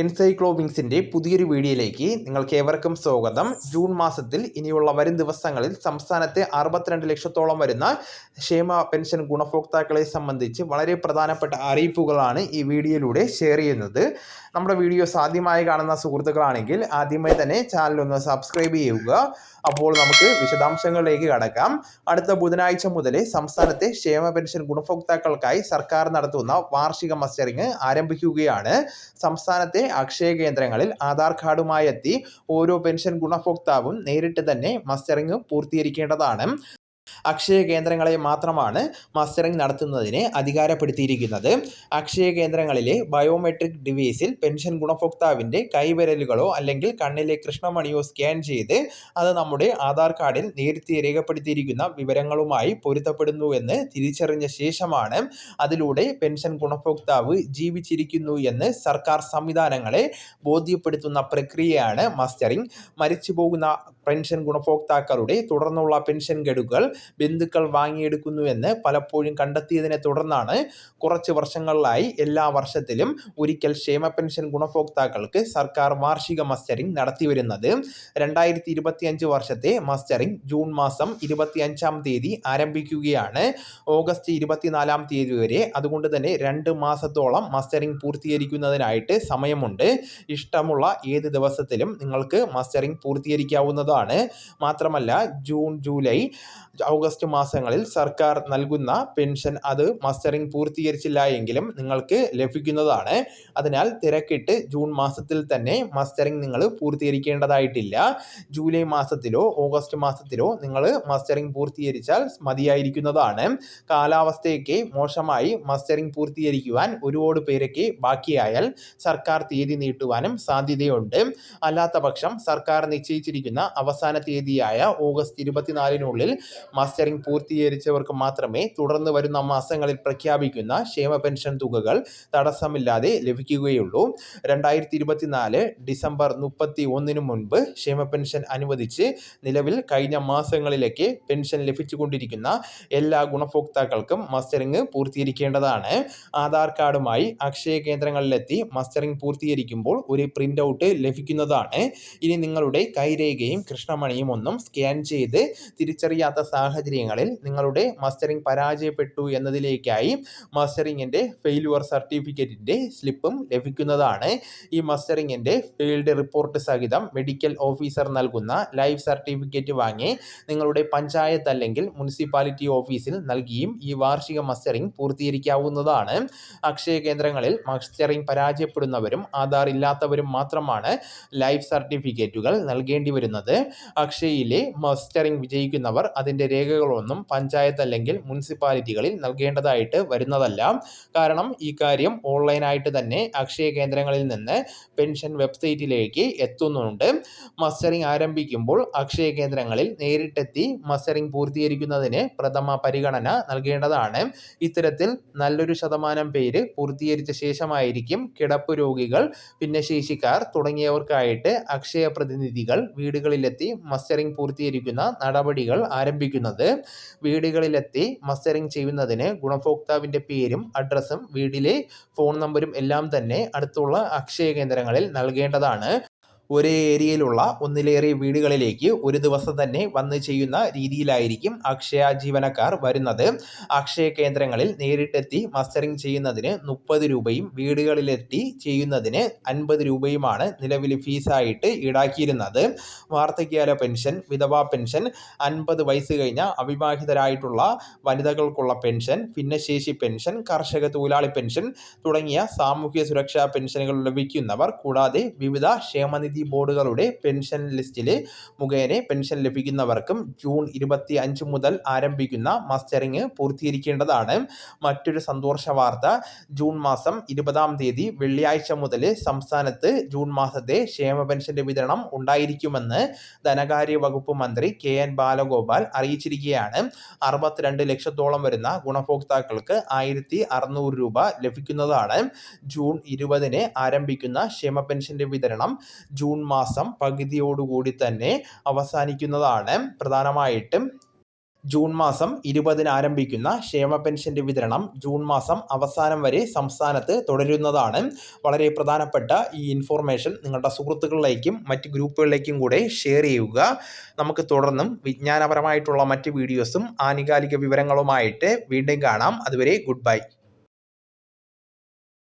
എൻസൈക്ലോവിങ്സിന്റെ പുതിയൊരു വീഡിയോയിലേക്ക് നിങ്ങൾക്ക് ഏവർക്കും സ്വാഗതം. ജൂൺ മാസത്തിൽ ഇനിയുള്ള വരും ദിവസങ്ങളിൽ സംസ്ഥാനത്തെ അറുപത്തിരണ്ട് ലക്ഷത്തോളം വരുന്ന ക്ഷേമ പെൻഷൻ ഗുണഭോക്താക്കളെ സംബന്ധിച്ച് വളരെ പ്രധാനപ്പെട്ട അറിയിപ്പുകളാണ് ഈ വീഡിയോയിലൂടെ ഷെയർ ചെയ്യുന്നത്. നമ്മുടെ വീഡിയോസ് ആദ്യമായി കാണുന്ന സുഹൃത്തുക്കളാണെങ്കിൽ ആദ്യമായി തന്നെ ചാനൽ ഒന്ന് സബ്സ്ക്രൈബ് ചെയ്യുക. അപ്പോൾ നമുക്ക് വിശദാംശങ്ങളിലേക്ക് കടക്കാം. അടുത്ത ബുധനാഴ്ച മുതൽ സംസ്ഥാനത്തെ ക്ഷേമ പെൻഷൻ ഗുണഭോക്താക്കൾക്കായി സർക്കാർ നടത്തുന്ന വാർഷിക മസ്റ്ററിംഗ് ആരംഭിക്കുകയാണ്. സംസ്ഥാനത്തെ അക്ഷയ കേന്ദ്രങ്ങളിൽ ആധാർ കാർഡുമായി എത്തി ഓരോ പെൻഷൻ ഗുണഭോക്താവും നേരിട്ട് തന്നെ മസ്റ്ററിംഗ് പൂർത്തീകരിക്കേണ്ടതാണ്. അക്ഷയ കേന്ദ്രങ്ങളെ മാത്രമാണ് മസ്റ്ററിംഗ് നടത്തുന്നതിന് അധികാരപ്പെടുത്തിയിരിക്കുന്നത്. അക്ഷയ കേന്ദ്രങ്ങളിലെ ബയോമെട്രിക് ഡിവൈസിൽ പെൻഷൻ ഗുണഭോക്താവിന്റെ കൈവിരലുകളോ അല്ലെങ്കിൽ കണ്ണിലെ കൃഷ്ണമണിയോ സ്കാൻ ചെയ്ത് അത് നമ്മുടെ ആധാർ കാർഡിൽ നേരത്തെ രേഖപ്പെടുത്തിയിരിക്കുന്ന വിവരങ്ങളുമായി പൊരുത്തപ്പെടുന്നു എന്ന് തിരിച്ചറിഞ്ഞ ശേഷമാണ് അതിലൂടെ പെൻഷൻ ഗുണഭോക്താവ് ജീവിച്ചിരിക്കുന്നു എന്ന് സർക്കാർ സംവിധാനങ്ങളെ ബോധ്യപ്പെടുത്തുന്ന പ്രക്രിയയാണ് മസ്റ്ററിംഗ്. മരിച്ചു പോകുന്ന പെൻഷൻ ഗുണഭോക്താക്കളുടെ തുടർന്നുള്ള പെൻഷൻ ഗഡുകൾ ബന്ധുക്കൾ വാങ്ങിയെടുക്കുന്നുവെന്ന് പലപ്പോഴും കണ്ടെത്തിയതിനെ തുടർന്നാണ് കുറച്ച് വർഷങ്ങളിലായി എല്ലാ വർഷത്തിലും ഒരിക്കൽ ക്ഷേമ പെൻഷൻ ഗുണഭോക്താക്കൾക്ക് സർക്കാർ വാർഷിക മസ്റ്ററിംഗ് നടത്തിവരുന്നത്. രണ്ടായിരത്തി ഇരുപത്തിയഞ്ച് വർഷത്തെ മസ്റ്ററിംഗ് ജൂൺ മാസം ഇരുപത്തിയഞ്ചാം തീയതി ആരംഭിക്കുകയാണ്. ഓഗസ്റ്റ് ഇരുപത്തിനാലാം തീയതി വരെ അതുകൊണ്ട് തന്നെ രണ്ട് മാസത്തോളം മസ്റ്ററിംഗ് പൂർത്തീകരിക്കുന്നതിനായിട്ട് സമയമുണ്ട്. ഇഷ്ടമുള്ള ഏത് ദിവസത്തിലും നിങ്ങൾക്ക് മസ്റ്ററിംഗ് പൂർത്തീകരിക്കാവുന്നതാണ്. മാത്രമല്ല ജൂൺ ജൂലൈ ഓഗസ്റ്റ് മാസങ്ങളിൽ സർക്കാർ നൽകുന്ന പെൻഷൻ അത് മസ്റ്ററിംഗ് പൂർത്തീകരിച്ചില്ല എങ്കിലും നിങ്ങൾക്ക് ലഭിക്കുന്നതാണ്. അതിനാൽ തിരക്കിട്ട് ജൂൺ മാസത്തിൽ തന്നെ മസ്റ്ററിംഗ് നിങ്ങൾ പൂർത്തീകരിക്കേണ്ടതായിട്ടില്ല. ജൂലൈ മാസത്തിലോ ഓഗസ്റ്റ് മാസത്തിലോ നിങ്ങൾ മസ്റ്ററിംഗ് പൂർത്തീകരിച്ചാൽ മതിയായിരിക്കുന്നതാണ്. കാലാവസ്ഥയൊക്കെ മോശമായി മസ്റ്ററിംഗ് പൂർത്തീകരിക്കുവാൻ ഒരുപാട് പേരൊക്കെ ബാക്കിയായാൽ സർക്കാർ തീയതി നീട്ടുവാനും സാധ്യതയുണ്ട്. അല്ലാത്ത സർക്കാർ നിശ്ചയിച്ചിരിക്കുന്ന അവസാന തീയതിയായ ഓഗസ്റ്റ് ഇരുപത്തിനാലിനുള്ളിൽ മാസ്റ്ററിംഗ് പൂർത്തീകരിച്ചവർക്ക് മാത്രമേ തുടർന്ന് വരുന്ന മാസങ്ങളിൽ പ്രഖ്യാപിക്കുന്ന ക്ഷേമ പെൻഷൻ തുകകൾ തടസ്സമില്ലാതെ ലഭിക്കുകയുള്ളൂ. രണ്ടായിരത്തി ഇരുപത്തിനാല് ഡിസംബർ മുപ്പത്തി ഒന്നിനു മുൻപ് ക്ഷേമ പെൻഷൻ അനുവദിച്ച് നിലവിൽ കഴിഞ്ഞ മാസങ്ങളിലേക്ക് പെൻഷൻ ലഭിച്ചുകൊണ്ടിരിക്കുന്ന എല്ലാ ഗുണഭോക്താക്കൾക്കും മസ്റ്ററിംഗ് പൂർത്തീകരിക്കേണ്ടതാണ്. ആധാർ കാർഡുമായി അക്ഷയ കേന്ദ്രങ്ങളിലെത്തി മസ്റ്ററിംഗ് പൂർത്തീകരിക്കുമ്പോൾ ഒരു പ്രിന്റ് ഔട്ട് ലഭിക്കുന്നതാണ്. ഇനി നിങ്ങളുടെ കൈരേഖയും കൃഷ്ണമണിയും ഒന്നും സ്കാൻ ചെയ്ത് തിരിച്ചറിയാത്ത സാഹചര്യങ്ങളിൽ നിങ്ങളുടെ മസ്റ്ററിംഗ് പരാജയപ്പെട്ടു എന്നതിലേക്കായി മസ്റ്ററിങ്ങിന്റെ ഫെയിലുവർ സർട്ടിഫിക്കറ്റിന്റെ സ്ലിപ്പും ലഭിക്കുന്നതാണ്. ഈ മസ്റ്ററിങ്ങിന്റെ ഫീൽഡ് റിപ്പോർട്ട് സഹിതം മെഡിക്കൽ ഓഫീസർ നൽകുന്ന ലൈഫ് സർട്ടിഫിക്കറ്റ് വാങ്ങി നിങ്ങളുടെ പഞ്ചായത്ത് അല്ലെങ്കിൽ മുനിസിപ്പാലിറ്റി ഓഫീസിൽ നൽകിയും ഈ വാർഷിക മസ്റ്ററിംഗ് പൂർത്തീകരിക്കാവുന്നതാണ്. അക്ഷയ കേന്ദ്രങ്ങളിൽ മസ്റ്ററിംഗ് പരാജയപ്പെടുന്നവരും ആധാർ ഇല്ലാത്തവരും മാത്രമാണ് ലൈഫ് സർട്ടിഫിക്കറ്റുകൾ നൽകേണ്ടി വരുന്നത് അക്ഷയയിലെ മസ്റ്ററിംഗ് വിജയിക്കുന്നവർ അതിന്റെ രേഖകളൊന്നും പഞ്ചായത്ത് അല്ലെങ്കിൽ മുനിസിപ്പാലിറ്റികളിൽ നൽകേണ്ടതായിട്ട് വരുന്നതല്ല. കാരണം ഈ കാര്യം ഓൺലൈനായിട്ട് തന്നെ അക്ഷയ കേന്ദ്രങ്ങളിൽ നിന്ന് പെൻഷൻ വെബ്സൈറ്റിലേക്ക് എത്തുന്നുണ്ട്. മസ്റ്ററിംഗ് ആരംഭിക്കുമ്പോൾ അക്ഷയ കേന്ദ്രങ്ങളിൽ നേരിട്ടെത്തി മസ്റ്ററിംഗ് പൂർത്തീകരിക്കുന്നതിന് പ്രഥമ പരിഗണന നൽകേണ്ടതാണ്. ഇത്തരത്തിൽ നല്ലൊരു ശതമാനം പേര് പൂർത്തീകരിച്ച ശേഷമായിരിക്കും കിടപ്പ് രോഗികൾ ഭിന്നശേഷിക്കാർ തുടങ്ങിയവർക്കായിട്ട് അക്ഷയ പ്രതിനിധികൾ വീടുകളിലെത്തി മസ്റ്ററിംഗ് പൂർത്തീകരിക്കുന്ന നടപടികൾ ആരംഭിക്കുന്നത്. വീടുകളിലെത്തി മസ്റ്ററിംഗ് ചെയ്യുന്നതിന് ഗുണഭോക്താവിന്റെ പേരും അഡ്രസ്സും വീട്ടിലെ ഫോൺ നമ്പരും എല്ലാം തന്നെ അടുത്തുള്ള അക്ഷയ കേന്ദ്രങ്ങളിൽ നൽകേണ്ടതാണ്. ഒരേ ഏരിയയിലുള്ള ഒന്നിലേറെ വീടുകളിലേക്ക് ഒരു ദിവസം തന്നെ വന്ന് ചെയ്യുന്ന രീതിയിലായിരിക്കും അക്ഷയ ജീവനക്കാർ വരുന്നത്. അക്ഷയ കേന്ദ്രങ്ങളിൽ നേരിട്ടെത്തി മസ്റ്ററിംഗ് ചെയ്യുന്നതിന് മുപ്പത് രൂപയും വീടുകളിലെത്തി ചെയ്യുന്നതിന് അൻപത് രൂപയുമാണ് നിലവിൽ ഫീസായിട്ട് ഈടാക്കിയിരുന്നത്. വാർദ്ധക്യകാല പെൻഷൻ വിധവാ പെൻഷൻ അൻപത് വയസ്സ് കഴിഞ്ഞ അവിവാഹിതരായിട്ടുള്ള വനിതകൾക്കുള്ള പെൻഷൻ ഭിന്നശേഷി പെൻഷൻ കർഷക തൊഴിലാളി പെൻഷൻ തുടങ്ങിയ സാമൂഹ്യ സുരക്ഷാ പെൻഷനുകൾ ലഭിക്കുന്നവർ കൂടാതെ വിവിധ ക്ഷേമനിധി നികുതി ബോർഡുകളുടെ പെൻഷൻ ലിസ്റ്റിൽ മുഖേന പെൻഷൻ ലഭിക്കുന്നവർക്കും ജൂൺ ഇരുപത്തി അഞ്ച് മുതൽ ആരംഭിക്കുന്ന മസ്റ്ററിങ് പൂർത്തീകരിക്കേണ്ടതാണ്. മറ്റൊരു സന്തോഷ വാർത്ത ജൂൺ മാസം ഇരുപതാം തീയതി വെള്ളിയാഴ്ച മുതൽ സംസ്ഥാനത്ത് ജൂൺ മാസത്തെ ക്ഷേമ പെൻഷന്റെ വിതരണം ഉണ്ടായിരിക്കുമെന്ന് ധനകാര്യ വകുപ്പ് മന്ത്രി കെ എൻ ബാലഗോപാൽ അറിയിച്ചിരിക്കുകയാണ്. അറുപത്തിരണ്ട് ലക്ഷത്തോളം വരുന്ന ഗുണഭോക്താക്കൾക്ക് ആയിരത്തി അറുന്നൂറ് രൂപ ലഭിക്കുന്നതാണ്. ജൂൺ ഇരുപതിന് ആരംഭിക്കുന്ന ക്ഷേമ പെൻഷന്റെ വിതരണം ജൂൺ ജൂൺ മാസം പകുതിയോടുകൂടി തന്നെ അവസാനിക്കുന്നതാണ്. പ്രധാനമായിട്ടും ജൂൺ മാസം ഇരുപതിന് ആരംഭിക്കുന്ന ക്ഷേമ പെൻഷന്റെ വിതരണം ജൂൺ മാസം അവസാനം വരെ സംസ്ഥാനത്ത് തുടരുന്നതാണ്. വളരെ പ്രധാനപ്പെട്ട ഈ ഇൻഫോർമേഷൻ നിങ്ങളുടെ സുഹൃത്തുക്കളിലേക്കും മറ്റ് ഗ്രൂപ്പുകളിലേക്കും കൂടെ ഷെയർ ചെയ്യുക. നമുക്ക് തുടർന്നും വിജ്ഞാനപരമായിട്ടുള്ള മറ്റ് വീഡിയോസും ആനുകാലിക വിവരങ്ങളുമായിട്ട് വീണ്ടും കാണാം. അതുവരെ ഗുഡ് ബൈ